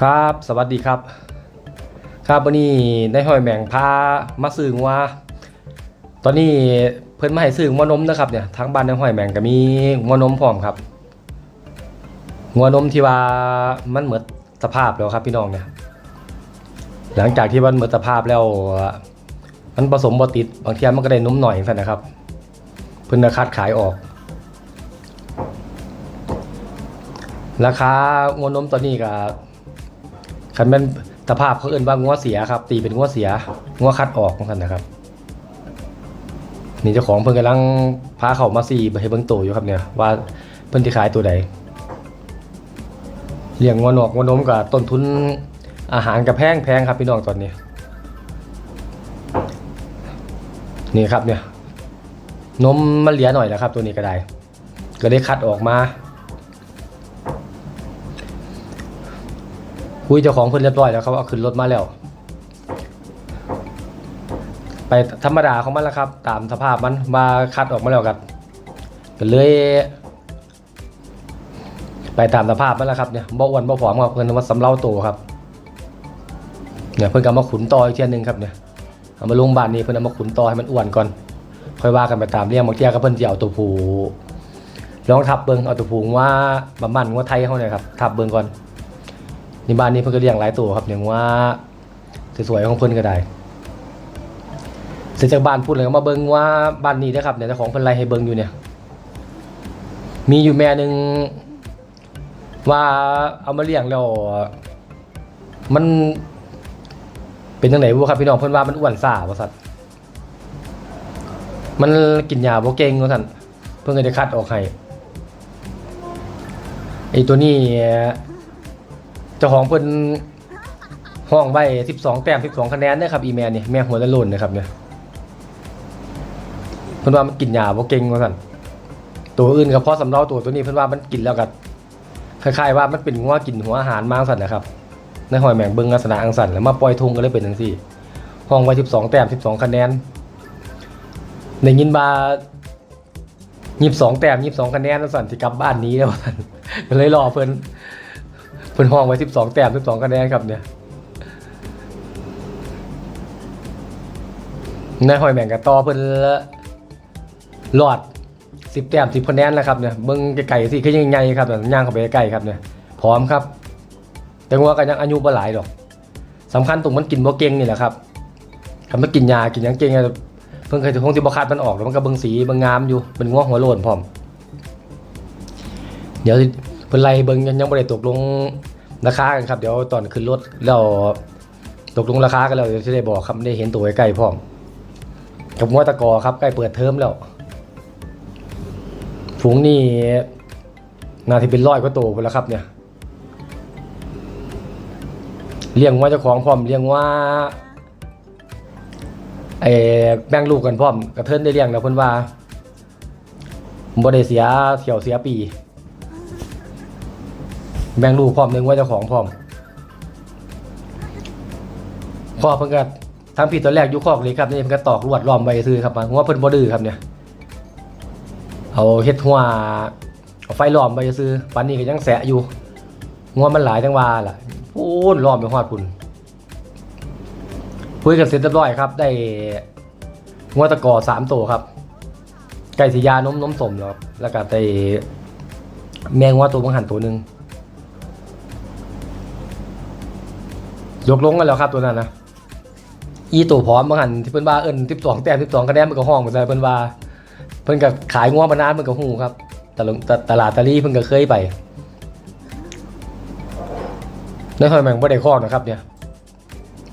ครับ สวัสดีครับ ครับวันนี้ได้หอยแมงพามาซื้องัวตอนนี้เพิ่นมาให้ซื้องัวนมนะครับเนี่ยทางบ้านในหอยแมงก็มีงัวนมพร้อมครับงัวนมที่ว่ามันเหมือนสภาพแล้วครับพี่น้องเนี่ย หลังจากที่มันเหมือนสภาพแล้ว มันผสมบ่ติดบางทีมันก็ได้นมหน่อยสั่นนะครับ เพิ่นคัดขายออกราคางวนมตอนนี้ก็ คันแม่นสภาพเขาเอิ้นว่างัวเสียครับ ตีเป็นงัวเสียงัวคัดออกของท่านนะครับ นี่เจ้าของเพิ่นกำลังพาเขามาซีให้เบิ่งตัวอยู่ครับเนี่ยว่าเพิ่นสิขายตัวใดเลี้ยงงัวนอกงัวนมกับต้นทุนอาหารกับแพงแพงครับพี่น้องตอนนี้ นี่ครับเนี่ยนมมันเหลือหน่อยแล้วครับ ตัวนี้ก็ได้ ก็ได้คัดออกมา คุยเจ้าของเพิ่นเรียบร้อยแล้วครับเอาขึ้นรถมาแล้ว ไปธรรมดาของมันแล้วครับ ตามสภาพมันมาคัดออกมาแล้วครับก็เลยไปตามสภาพมันแล้วครับเนี่ยบ่อ้วนบ่ผอมครับเพิ่นว่าสำเราโตครับเนี่ยเพิ่นก็เอามาขุนต่ออีกเที่ยหนึงครับเนี่ยเอามาลงบ้านนี้เพิ่นเอามาขุนต่อให้มันอ้วนก่อน ค่อยว่ากันไปตามเรื่องบางเที่ยก็เพิ่นสิเอาตัวผูลองทับเบิงเอาตัวผูว่าบำมันว่าไทยเฮาเนี่ยครับทับเบิงก่อน นี่บ้านนี้เพิ่นก็เลี้ยงหลายตัวครับอย่างว่าสวยๆของเพิ่นก็ได้เสร็จจากบ้านพูดเลยมาเบิ่งว่าบ้านนี้นะครับเนี่ยเจ้าของเพิ่นไล่ให้เบิ่งอยู่เนี่ย มีอยู่แม่หนึ่งว่าเอามาเลี้ยงแล้วมันเป็นจังไดบ่ครับพี่น้องเพิ่นว่ามันอ้วนซ่าว่าซั่นมันกินยาบ่เก่งว่าซั่นเพิ่นก็ได้คัดออกให้ไอ้ตัวนี้ เจ้าของเพิ่นห้องไว้12 แต้ม 12 คะแนนเด้ครับอีแม่นี่แม่หัวละโลนนะครับเนี่ยเพิ่นว่ามันกินยาบ่เก่งว่าซั่นตัวอื่นก็พอสำเราตัวตัวนี้เพิ่นว่ามันกินแล้วก็คล้ายๆว่ามันเป็นงัวกินหัวอาหารมาจังซั่นนะครับในหอยแมงเบิงลักษณะอังสันแล้วมาปล่อยทุ่งก็เลยเป็นจังซี่ ห้องไว้12 แต้ม 12 คะแนนได้ยินว่า22แต้ม22คะแนนว่าซั่นสิกลับบ้านนี้แล้วว่าซั่นเลยรอเพิ่น พิ่นห้องไว้สิบสองแต้มสิบสองคะแนนครับเนี่ยนายหอยแมงกับต่อเพิ่นหลอดสิบแต้มสิบคะแนนแล้วครับเนี่ยเบิ่งไก่ๆสิคือยังไงครับเนี่ยย่างเข้าไปใกล้ครับเนี่ยพร้อมครับ แต่ว่าก็ยังอายุบ่หลายดอกสำคัญตรงมันกินบ่เก่งนี่แหละครับคำว่ากินยากินหยังเก่งอะเพิ่งเคยถึงคงที่บ่คัดมันออกแล้วมันก็เบิ่งสีเบิ่งงามอยู่เป็นงัวหัวโลนพร้อม เดี๋ยว เพิ่นไล่เบิ่งยังบ่ได้ตกลงราคากันครับเดี๋ยวตอนขึ้นรถแล้วตกลงราคากันแล้วเดี๋ยวจะได้บอกครับได้เห็นตัวใกล้ๆพร้อมกับงัวตะกอครับใกล้เปิดเทอมแล้วฝูงนี่นาที่เป็นร้อยกว่าตัวไปแล้วครับเนี่ยเลี้ยงว่าเจ้าของพร้อมเลี้ยงว่าไอ้แบ่งลูกกันพร้อมกระเทินได้เลี้ยงแล้วเพิ่นว่าบ่ได้เสียเที่ยวเสียปี แบ่งลูกพร้อมหนึ่งว่าเจ้าของพร้อมพ่อเพิ่นก็ทำผิดตัวแรกยุคอกเลยครับนี่เพิ่นก็ตอกลวดล้อมไว้ซื้อครับมาหัวเพิ่นบ่ดื้อครับเนี่ยเอาเฮ็ดหัวเอาไฟล้อมไว้ซื้อปันนี้ก็ยังแสะอยู่งัวมันหลายจังว่าล่ะพูนล้อมไปฮอดพุ่นคุยกันเสร็จเรียบร้อยครับ ได้งัวตะกอสามตัวครับ ไก่สียานมนมสมแล้วครับแล้วก็ได้แมงงัวตัวบังหันตัวหนึ่ง ยกลงกันแล้วครับตัวนั้นนะอีตัวพร้อมบางหันที่เพิ่นว่าเอิ้น12แต้ม12คะแนนมันก็ห้องเหมือนกันเพิ่นว่า เพิ่นก็ขายงัวมานานมันก็ฮู้ครับตลงตตลาดตะลี่เพิ่นก็เคยไปในหอยแมงบ่ได้คล้องนะครับเนี่ย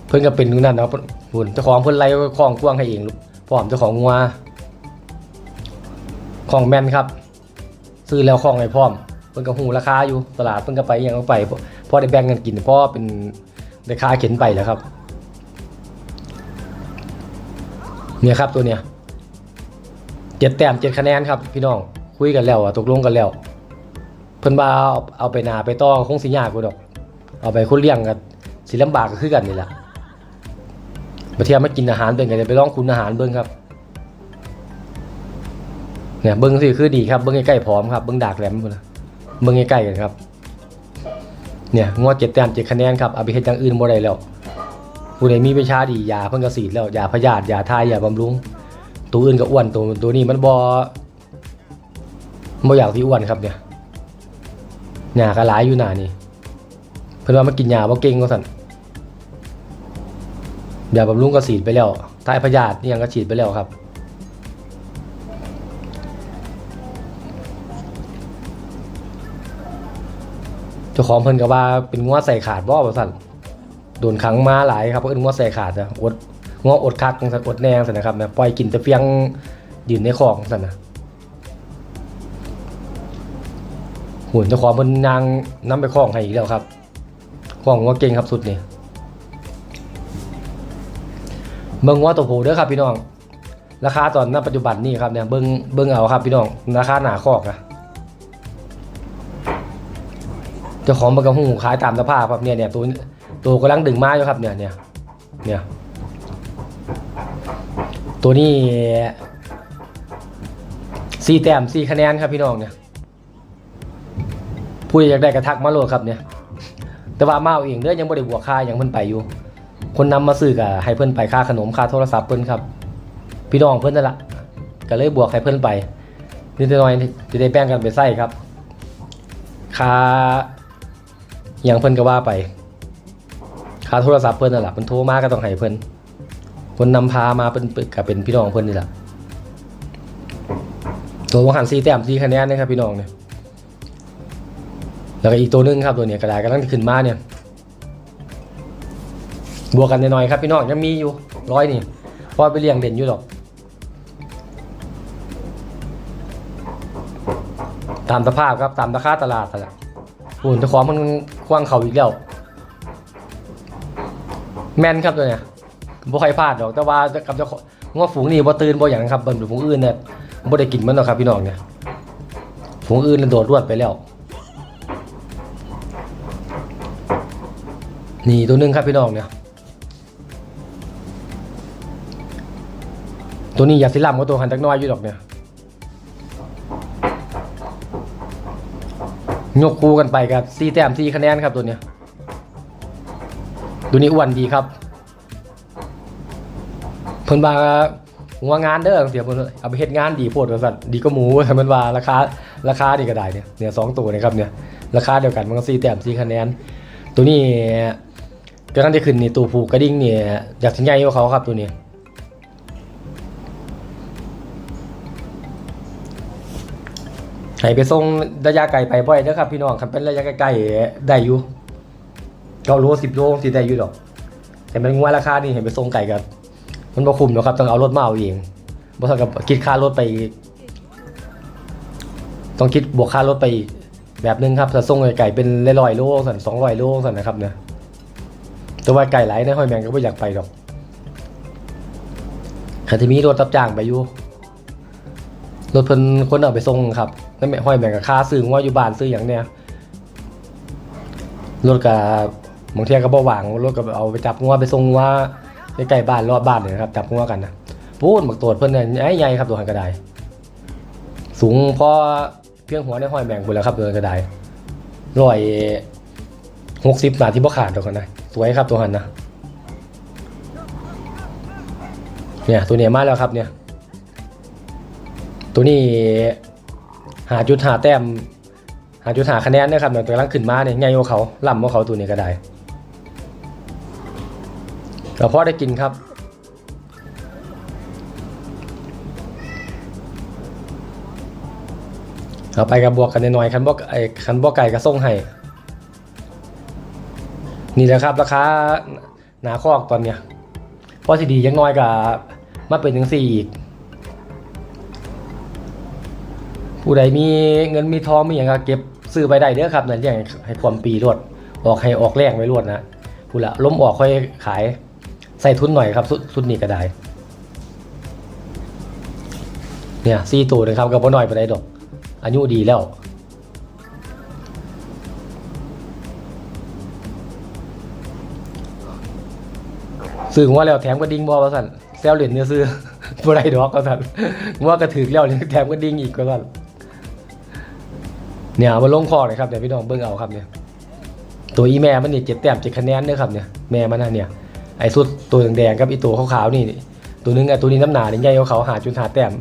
เพิ่นก็เป็นนู่นนั่นเนาะพุ่นเจ้าของเพิ่นไล่คล้องกว้างให้เองลูกพร้อมเจ้าของงัวของแม่นครับซื้อแล้วคล้องให้พร้อมเพิ่นก็ฮู้ราคาอยู่ตลาดเพิ่นก็ไปอหยังก็ไปพอได้แบ่งกันกินพอเป็น ได้ค่าเข็นไปแล้วครับ เนี่ยครับตัวเนี้ยเจ็ดแต้มเจ็ดคะแนนครับ พี่น้องคุยกันแล้วอะตกลงกันแล้ว เพิ่นว่าเอาเอาไปนาไปต่อคงสิยากกว่าดอก เอาไปคนเลี้ยงกันสิลำบากก็คือกันนี่แหละมาเที่ยวมากินอาหารเบิ่งกันจะไปลองคุณอาหารเบิ่งครับเนี่ยเบิ่งสิคือดีครับเบิ่งใกล้ๆพร้อมครับเบิ่งดากแหลมพุ่นเบิ่งใกล้ๆกันครับ เนี่ยงวดเจ็ดแต้มเจ็ดคะแนนครับเอาไปเฮ็ดอย่างอื่นบ่ได้แล้วผู้ใดมีวิชาดียาเพิ่นก็สีดแล้วยาพยาธิยาทายยาบำรุง ตัวอื่นก็อ้วนตัวตัวนี้มันบ่บ่อยากสิอ้วนครับเนี่ยหญ้าก็หลายอยู่หน้านี่เพิ่นว่ามันกินหญ้าบ่เก่งว่าซั่นยาบำรุงก็ฉีดไปแล้วทายพยาธินี่ยังก็ฉีดไปแล้วครับ เจ้าของเพิ่นก็ว่าเป็นงัวใส่ขาดบ่ว่าซั่นโดนขังมาหลายครับเพิ่นงัวใส่ขาดอะอดงัวอดคักจังซั่นอดแนงซั่นนะครับนะปล่อยกินแต่เฟียงยืนในคอกซั่นนะหุ่นเจ้าของเพิ่นนางนำไปคลองให้อีกแล้วครับคลองงัวเก่งครับสุดนี่เบิ่งงัวตัวผู้เด้อครับพี่น้องราคาตอนณปัจจุบันนี่ครับเนี่ยเบิ่งเบิ่งเอาครับพี่น้องราคาหนาคอกอะ เจ้าของมันก็หูขายตามสภาพครับเนี่ยเนี่ยตัวตัวกำลังดึงมาอยู่ครับเนี่ยเนี่ยเนี่ยตัวนี้สี่แต้มสี่คะแนนครับพี่น้องเนี่ยผู้อยากได้กระทักมาโหลดครับเนี่ย แต่ว่ามาเอาเองเด้อยังไม่ได้บวกค่ายังเพิ่นไปอยู่ คนนำมาซื้อกับให้เพิ่นไปค่าขนมค่าโทรศัพท์เพิ่นครับ พี่น้องเพิ่นนั่นแหละก็เลยบวกให้เพิ่นไปนิดหน่อยจะได้แบ่งกันไปใส่ครับค่า อย่างเพิ่นก็ว่าไปค่าโทรศัพท์เพิ่นนั่นแหละเพิ่นโทรมาก็ต้องให้เพิ่นคนนำพามาเป็นก็เป็นพี่น้องเพิ่นนี่แหละตัววังหันซีแต้มซีคะแนนนะครับพี่น้องเนี่ยแล้วก็อีกตัวหนึงครับตัวเนี้ยกระดาษกำลังขึ้นมาเนี่ย บวกกันหน่อยๆครับพี่น้องยังมีอยู่ร้อยนี่พอไปเลี้ยงเด่นอยู่หรอก ตามสภาพครับตามราคาตลาดนั่นแหละ หุ่นเจ้าขอมันคว้างเขาอีกแล้ว แม่นครับตัวเนี้ยบ่ค่อยพลาดหรอกแต่ว่ากับเจ้างงอฝูงนี่บ่ตื่นบ่อย่างนั้นครับเบิ่งฝูงอื่นเนี่ยบ่ได้กินมันหรอกครับพี่น้องเนี่ยฝูงอื่นโดดรวดไปแล้ว นี่ตัวนึงครับพี่น้องเนี่ยตัวนี้อยากสิล่ำก็ตัวหันจักน้อยอยู่ดอกเนี่ย ยกคู่กันไปกับสี่แต้มสี่คะแนนครับตัวเนี้ยตัวนี้อ้วนดีครับ เพิ่นว่าหัวงานเด้อเสียเพิ่นเอาไปเฮ็ดงานดีโพดว่าซั่นดีก็หมูเพิ่นว่าราคาราคานี่ก็ได้เนี่ยเนี่ยสองตัวเนะครับเนี่ยราคาเดียวกันมันก็สี่แต้มสี่คะแนน ตัวนี้กำลังจะขึ้นนี่ตัวผูกกระดิ่งเนี่ยอยากสิใหญ่กว่าเขาครับตัวนี้ ให้ไปส่งระยะไกลไปบ่อยเด้อครับ พี่น้องคันเป็นระยะใกลๆได้อยู่เก้าโลสิบโลสิได้อยู่ดอก แต่มันงวราคานี่เห็นไปส่งไก่กันมันบ่คุ้มหรอกครับต้องเอารถมาเอาเองบ่เท่ากับคิดค่ารถไปต้องคิดบวกค่ารถไปอีกแบบนึงครับถ้าส่งไก่เป็นร้อยโลสั่นสองร้อยโลสั่นนะครับเนี่ยแต่ว่าไก่ไหลในห้อยแมงก็ไม่อยากไปดอกคันที่มีรถรับจ้างไปอยู่รถเพิ่นคนเอาไปส่งครับ นั่นแม่ห้อยแบ่งกับค่าซื้อว่าอยู่บ้านซื้ออย่างเนี้ยรถกับบางเทีก็บ่ว่างรถก็เอาไปจับงัวไปส่งงัวใกล้บ้านรอบบ้านเนี่ยครับจับงัวกันนะพูดบักตัวจเพิ่อนเนี่ยใหญ่ครับตัวหันกระไดสูงพอเพียงหัวในห้อยแบ่งไปแล้วครับตัวหันกระไดร้อยหกสิบนาทีบ่ขาดดอกกันนะสวยครับตัวหันนะเนี่ยตัวเนี้ยมาแล้วครับเนี่ยตัวนี้ หาจุดหาแต้มหาจุดหาคะแนนนะครับเนี่ยกำลังขึ้นมาเนี่ยไงว่าเขาล่ำว่าเขาตัวนี้ก็ได้เราพอได้กินครับเอาไปกับบวกกันน้อยคันบอกไอ้คันบอกไก่ก็ส่งให้นี่แหละครับราคาหนาคอกตอนเนี้ยพอสิดียังน้อยกับมาเป็นถึงสี่อีก ผู้ใดมีเงินมีทองมีอย่างก็เก็บซื้อไปได้เด้อครับนั่นอย่างให้ความปีรวดออกให้ออกแรงไว้รวดนะผู้ละล้มออกค่อยขายใส่ทุนหน่อยครับสุดนี้ก็ได้เนี่ยซี่ตัวนะครับกับพ่อหน่อยไปได้ดอกอายุดีแล้วซื้อว่าแล้วแถมก็ดิ้งบอว่าสั่นแซวเหรียญเนี่ยซื้อบ่ได้ดอกก็สั่นว่าก็ถือแล้วแถมก็ดิ้งอีกก็สั่น เนี่ยเอามาลงคอเลยครับเดี๋ยวพี่น้องเบิ่งเอาครับเนี่ยตัวอีแม่มันนี่เจ็ดแต้มเจ็ดคะแนนเด้อครับเนี่ยแม่มันน่ะเนี่ยไอ้สุดตัวแดงๆกับอีตัวขาวๆนี่ตัวนึงอะตัวนี้น้ำหนาเนี่ยใหญ่กว่าเขาหาจุดหาแต้ม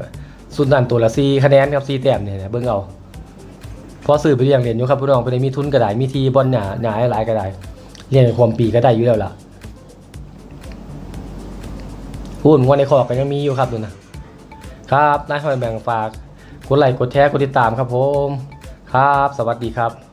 สุดนั่นตัวละสี่คะแนนครับสี่แต้มเนี่ยเบิ่งเอาพอซื้อไปเลี้ยงเรียนอยู่ครับพี่น้องเพิ่นได้มีทุนก็ได้มีทีบอลหนาหนาหลายก็ได้เลี้ยงความปีก็ได้อยู่แล้วล่ะพูดว่าในคอกก็ยังมีอยู่ครับดูนะครับนายหอยแบ่งฝากกดไลค์กดแชร์กดติดตามครับผม ครับ สวัสดีครับ